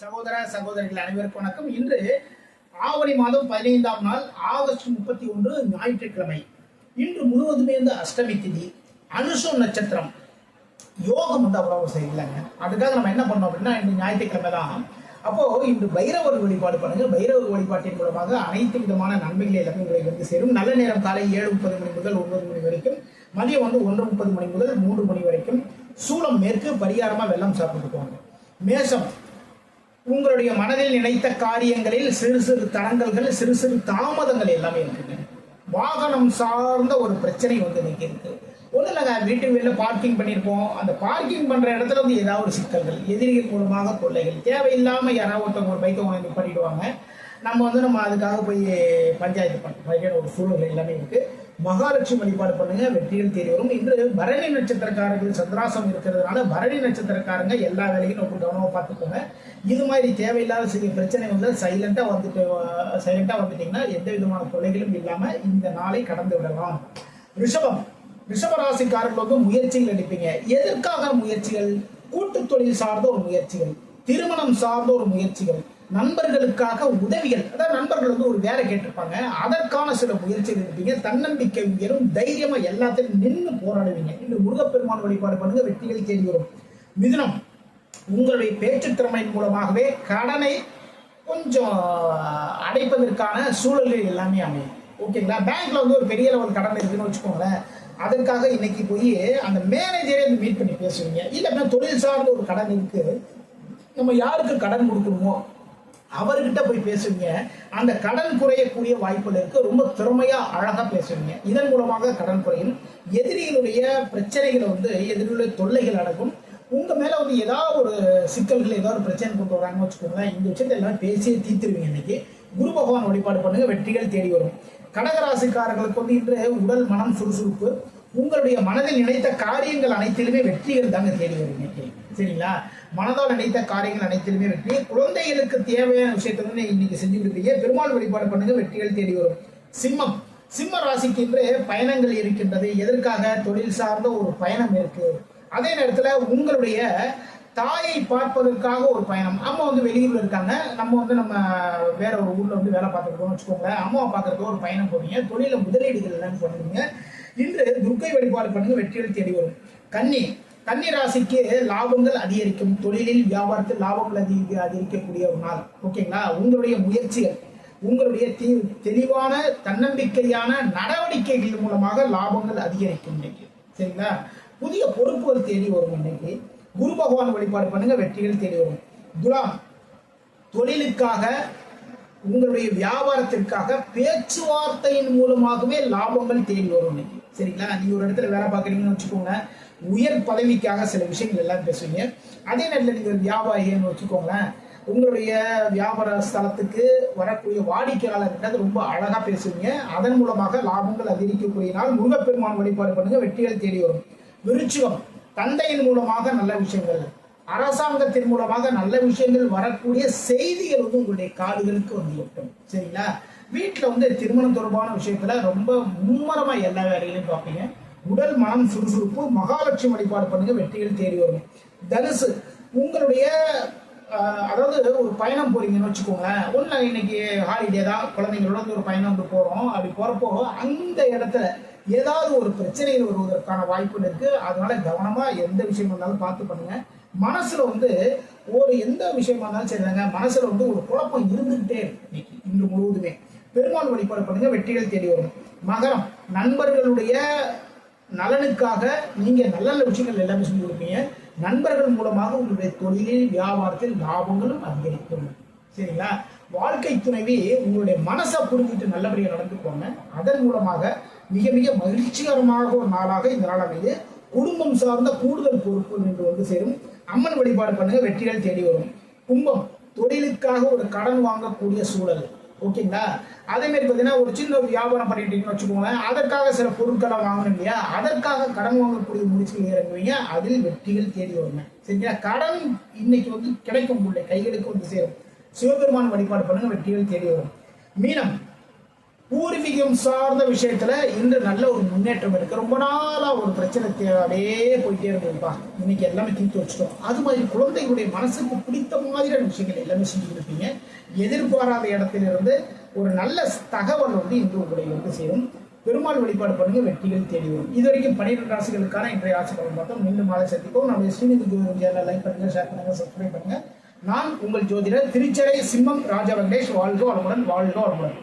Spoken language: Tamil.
சகோதர சகோதரிகள் அனைவருக்கும் வணக்கம். இன்று ஆவணி மாதம் பதினைந்தாம் நாள் ஆகஸ்ட் முப்பத்தி ஒன்று ஞாயிற்றுக்கிழமை. இன்று முழுவதுமே இந்த அஷ்டமி திதி அனுஷம் நட்சத்திரம். யோகம் வந்து அவ்வளவு சரியில்லைங்க அதுக்காக நம்ம என்ன பண்ணோம் அப்படின்னா இந்த ஞாயிற்றுக்கிழமை தான். அப்போ இன்று பைரவர் வழிபாடு பண்ணுங்க. பைரவர் வழிபாட்டின் மூலமாக அனைத்து விதமான நன்மைகள் எல்லாமே உங்களுக்கு வந்து சேரும். நல்ல நேரம் காலை ஏழு முப்பது மணி முதல் ஒன்பது மணி வரைக்கும். மதியம் வந்து ஒன்று முப்பது மணி முதல் மூன்று மணி வரைக்கும். சூளம் மேற்கு பரிகாரமா வெள்ளம் சாப்பிட்டு போவாங்க மேசம் உங்களுடைய மனதில் நினைத்த காரியங்களில் சிறு சிறு தடங்கல்கள் சிறு சிறு தாமதங்கள் எல்லாமே இருக்குங்க வாகனம் சார்ந்த ஒரு பிரச்சனை வந்து இன்னைக்கு இருக்கு ஒன்றும் இல்லைங்க வீட்டுக்கு வெளில பார்க்கிங் பண்ணியிருப்போம். அந்த பார்க்கிங் பண்ணுற இடத்துல வந்து ஏதாவது ஒரு சிக்கல்கள் எதிரிகள் மூலமாக தொல்லைகள் தேவையில்லாமல் யாராவது ஒருத்தவங்க ஒரு பைக்கை கொண்டு பண்ணிடுவாங்க நம்ம வந்து நம்ம அதுக்காக போய் பஞ்சாயத்து பண்ண மாதிரியான ஒரு சூழ்நிலை எல்லாமே இருக்குது மகாலட்சுமி வழிபாடு பண்ணுங்க வெற்றிகள் தேடி வரும். இன்று பரணி நட்சத்திரக்காரர்கள் சந்திராசம் இருக்கிறதுனால பரணி நட்சத்திரக்காரங்க எல்லா வேலையும் ரொம்ப கவனமாக பார்த்துக்கோங்க. இது மாதிரி தேவையில்லாத சில பிரச்சனை வந்து சைலண்டாக வந்துட்டு சைலண்டாக வந்துட்டீங்கன்னா எந்த விதமான தொலைகளும் இல்லாமல் இந்த நாளை கடந்து விடலாம். ரிஷபம். ரிஷபராசிக்காரர்கள் வந்து முயற்சிகள் எடுப்பீங்க. எதற்காக முயற்சிகள்? கூட்டு தொழில் சார்ந்த ஒரு முயற்சிகள் திருமணம் சார்ந்த ஒரு முயற்சிகள் நண்பர்களுக்காக உதவிகள். அதாவது நண்பர்கள் வந்து ஒரு வேலை கேட்டிருப்பாங்க. அதற்கான சில முயற்சிகள் எடுப்பீங்க. தன்னம்பிக்கை உயரும் தைரியமா எல்லாத்தையும் நின்று போராடுவீங்க. இன்று முருகப்பெருமான் வழிபாடு பண்ணுங்க வெற்றிகள் தேடி வரும். மிதுனம் உங்களுடைய பேச்சு திறமையின் மூலமாகவே கடனை கொஞ்சம் அடைப்பதற்கான சூழல்கள் எல்லாமே அமையும். ஓகேங்களா பேங்க்ல வந்து ஒரு பெரிய லெவல் கடன் இருக்குன்னு வச்சுக்கோங்களேன். அதற்காக இன்னைக்கு போய் அந்த மேனேஜரே வந்து மீட் பண்ணி பேசுவீங்க. இல்லைன்னா தொழில் சார்ந்த ஒரு கடன் இருக்கு. நம்ம யாருக்கு கடன் கொடுக்கணுமோ அவர்கிட்ட போய் பேசுவீங்க. அந்த கடன் குறையக்கூடிய வாய்ப்புகள் இருக்கு. ரொம்ப திறமையா அழகா பேசுவீங்க. இதன் மூலமாக கடன் குறையும். எதிரிகளுடைய பிரச்சனைகளை வந்து எதிரிகளுடைய தொல்லைகள் அடக்கும். உங்க மேல வந்து ஏதாவது ஒரு சிக்கல்கள் ஏதாவது ஒரு பிரச்சனை கொண்டு வராங்கன்னு வச்சுக்கோங்களேன் இந்த விஷயத்தை எல்லாம் பேசியே தீர்த்துருவீங்க இன்னைக்கு. குரு பகவான் வழிபாடு பண்ணுங்க வெற்றிகள் தேடி வரும். கடகராசிக்காரர்களுக்கு வந்து இன்று உடல் மனம் சுறுசுறுப்பு. உங்களுடைய மனதில் நினைத்த காரியங்கள் அனைத்திலுமே வெற்றிகள் தாங்க தேடி வரும் இன்னைக்கு. சரிங்களா? மனதால் நினைத்த காரியங்கள் அனைத்திலுமே வெற்றி. குழந்தைகளுக்கு தேவையான விஷயத்தை வந்து இன்னைக்கு செஞ்சு கொடுப்பீங்க பெருமாள் வழிபாடு பண்ணுங்க வெற்றிகள் தேடி வரும். சிம்மம். சிம்ம ராசிக்கு என்று பயணங்கள் இருக்கின்றது. எதற்காக? தொழில் சார்ந்த ஒரு பயணம் இருக்கு. அதே நேரத்துல உங்களுடைய தாயை பார்ப்பதற்காக ஒரு பயணம். அம்மா வந்து வெளியூர்ல இருக்காங்க. நம்ம வந்து நம்ம வேற ஒரு ஊர்ல வந்து வேலை பார்த்துருக்கோம் வச்சுக்கோங்களேன். அம்மாவை பார்க்கறதுக்கு ஒரு பயணம் போறீங்க. தொழில முதலீடுகள் எல்லாம் பண்ணுவீங்க. இன்று துர்க்கை வழிபாடு பண்ணுங்க வெற்றிகள் தேடி வரும். கன்னி. கன்னிராசிக்கு லாபங்கள் அதிகரிக்கும். தொழிலில் வியாபாரத்தில் லாபங்கள் அதிக அதிகரிக்கக்கூடிய ஒரு நாள் ஓகேங்களா? உங்களுடைய முயற்சிகள் உங்களுடைய தீ தெளிவான தன்னம்பிக்கையான நடவடிக்கைகள் மூலமாக லாபங்கள் அதிகரிக்கும் இன்னைக்கு. சரிங்களா? புதிய பொறுப்புகள் தேடி வரும் இன்னைக்கு. குரு பகவான் வழிபாடு பண்ணுங்க வெற்றிகள் தேடி வரும். துலாம் தொழிலுக்காக உங்களுடைய வியாபாரத்திற்காக பேச்சுவார்த்தையின் மூலமாகவே லாபங்கள் தேடி வரும் இன்னைக்கு. சரிங்களா? நீங்கள் ஒரு இடத்துல வேலை பார்க்குறீங்கன்னு வச்சுக்கோங்க. உயர் பதவிக்காக சில விஷயங்கள் எல்லாம் பேசுவீங்க. அதே நேரத்தில் நீங்கள் வியாபாரின்னு வச்சுக்கோங்களேன். உங்களுடைய வியாபார ஸ்தலத்துக்கு வரக்கூடிய வாடிக்கையாளர்கிட்ட ரொம்ப அழகாக பேசுவீங்க. அதன் மூலமாக லாபங்கள் அதிகரிக்கக்கூடிய நாள் முருகப்பெருமான் வழிபாடு பண்ணுங்க வெற்றிகள் தேடி வரும். விருச்சிகம் தந்தையின் மூலமாக நல்ல விஷயங்கள். அரசாங்கத்தின் மூலமாக நல்ல விஷயங்கள் வரக்கூடிய செய்திகள் வந்து உங்களுடைய காடுகளுக்கு வந்து எட்டும் சரிங்களா? வீட்டில் வந்து திருமணம் தொடர்பான விஷயத்துல ரொம்ப மும்மரமா எல்லா வேலைகளையும் பார்ப்பீங்க. உடல் மனம் சுறுசுறுப்பு மகாலட்சுமி வழிபாடு பண்ணுங்க வெற்றிகள் தேடி வரும் தனுசு உங்களுடைய அதாவது ஒரு பயணம் போறீங்கன்னு வச்சுக்கோங்களேன். ஒன்று இன்னைக்கு ஹாலிடே தான் குழந்தைங்களோட வந்து ஒரு பயணம் வந்து போறோம். அப்படி போறப்போ அந்த இடத்துல ஏதாவது ஒரு பிரச்சனையில் வருவதற்கான வாய்ப்புகள் இருக்கு. அதனால கவனமா எந்த விஷயம் இருந்தாலும் பார்த்து பண்ணுங்க. மனசுல வந்து ஒரு எந்த விஷயமா இருந்தாலும் சரிதாங்க. மனசுல வந்து ஒரு குழப்பம் இருந்துகிட்டே இருக்கு இன்னைக்கு இன்று முழுவதுமே. பெருமாள் வழிபாடு பண்ணுங்க வெற்றிகள் தேடி வரும். மகரம் நண்பர்களுடைய நலனுக்காக நீங்க நல்ல நல்ல விஷயங்கள் எல்லாமே செஞ்சு கொடுப்பீங்க. நண்பர்கள் மூலமாக உங்களுடைய தொழிலில் வியாபாரத்தில் லாபங்களும் அதிகரிக்கும். சரிங்களா? வாழ்க்கை துணைவி உங்களுடைய மனசை புரிஞ்சுட்டு நல்லபடியாக நடந்துக்கோங்க அதன் மூலமாக மிக மிக மகிழ்ச்சிகரமாக ஒரு நாளாக இந்த நாள் அமைது குடும்பம் சார்ந்த கூடுதல் பொறுப்பு என்று வந்து சேரும். அம்மன் வழிபாடு பண்ணுங்க வெற்றிகள் தேடி வரும். கும்பம் தொழிலுக்காக ஒரு கடன் வாங்கக்கூடிய சூழல். ஓகேங்களா? அதே மாதிரி பார்த்தீங்கன்னா ஒரு சின்ன ஒரு வியாபாரம் பண்ணிட்டீங்கன்னு வச்சுக்கோங்களேன் அதற்காக சில பொருட்களை வாங்கணும் இல்லையா? அதற்காக கடன் வாங்கக்கூடிய முடிச்சுகள் இறங்குவீங்க. அதில் வெற்றிகள் தேடி வருங்க. சரிங்களா? கடன் இன்னைக்கு வந்து கிடைக்கும் பிள்ளை கைகளுக்கு வந்து சேரும். சிவபெருமான் வழிபாடு பண்ணுங்க வெற்றிகள் தேடி வரும். மீனம் பூர்வீகம் சார்ந்த விஷயத்துல இன்று நல்ல ஒரு முன்னேற்றம் இருக்கு. ரொம்ப நாளா ஒரு பிரச்சனை அப்படியே போயிட்டே இருந்ததுப்பா. இன்னைக்கு எல்லாமே தீர்த்து வச்சுட்டோம். அது மாதிரி குழந்தைகளுடைய மனசுக்கு பிடித்த மாதிரியான விஷயங்கள் எல்லாமே செஞ்சுட்டு இருப்பீங்க. எதிர்பாராத இடத்திலிருந்து ஒரு நல்ல தகவல் வந்து இன்று உங்களை வந்து சேரும். பெருமாள் வழிபாடு பண்ணுங்க வெற்றிகள் தேடி வரும். இது வரைக்கும் பன்னிரெண்டு ராசிகளுக்கான இன்றைய ராசிகள் பார்த்தோம். மீண்டும் மாலை சந்திப்போம். நம்முடைய ஸ்ரீநிதி ஜோதிடம் சேனல் லைக் பண்ணுங்க ஷேர் பண்ணுங்க சப்ஸ்கிரைப் பண்ணுங்க. நான் உங்கள் ஜோதிடர் திருச்சரை சிம்மம் ராஜா வெங்கடேஷ். வாழ்கோ வளமுடன் வாழ்கோ வளமுடன்.